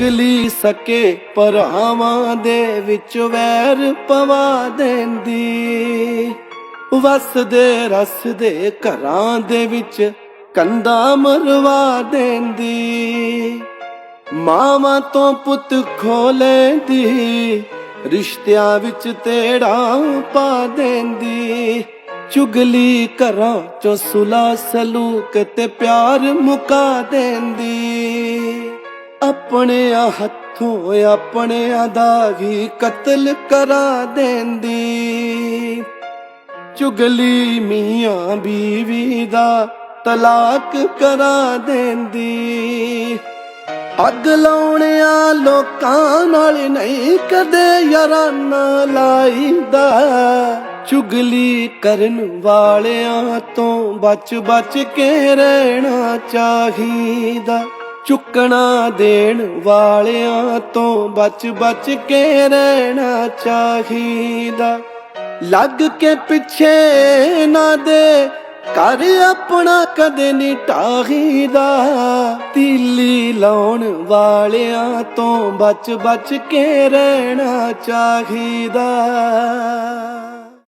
ਚੁਗਲੀ ਸਕੇ ਭਰਾਵਾਂ ਦੇ ਵਿੱਚ ਵੈਰ ਪਵਾ ਦਿੰਦੀ। ਵਸਦੇ ਰਸਦੇ ਘਰਾਂ ਦੇ ਵਿੱਚ ਕੰਦਾ ਮਰਵਾ ਦਿੰਦੀ। ਮਾਵਾਂ ਤੋਂ ਪੁੱਤ ਖੋ ਲੈਂਦੀ ਰਿਸ਼ਤਿਆਂ ਵਿੱਚ ਤੇੜਾ ਪਾ ਦਿੰਦੀ। ਚੁਗਲੀ ਘਰਾਂ ਚੋਂ ਸੁਲਾ ਸਲੂਕ ਤੇ ਪਿਆਰ ਮੁਕਾ ਦਿੰਦੀ। ਆਪਣੇ ਹੱਥੋਂ ਆਪਣਿਆਂ ਦਾ ਵੀ ਕਤਲ ਕਰਾ ਦਿੰਦੀ। ਚੁਗਲੀ ਮੀਆਂ ਬੀਵੀ ਦਾ ਤਲਾਕ ਕਰਾ ਦਿੰਦੀ। ਅੱਗ ਲਾਉਣਿਆ ਲੋਕਾਂ ਨਾਲ ਨਹੀਂ ਕਦੇ ਯਾਰਾਨਾ ਲਾਈਦਾ। ਚੁਗਲੀ ਕਰਨ ਵਾਲਿਆਂ ਤੋਂ ਬਚ ਬਚ ਕੇ ਰਹਿਣਾ ਚਾਹੀਦਾ। ਚੁੱਕਣਾ ਦੇਣ ਵਾਲਿਆਂ ਤੋਂ ਬਚ ਬਚ ਕੇ ਰਹਿਣਾ ਚਾਹੀਦਾ। ਲੱਗ ਕੇ ਪਿੱਛੇ ਨਾ ਦੇ ਕਰ ਆਪਣਾ ਕਦੇ ਨਹੀਂ ਢਾਹੀਦਾ। ਤੀਲੀ ਲਾਉਣ ਵਾਲਿਆਂ ਤੋਂ ਬਚ ਬਚ ਕੇ ਰਹਿਣਾ ਚਾਹੀਦਾ।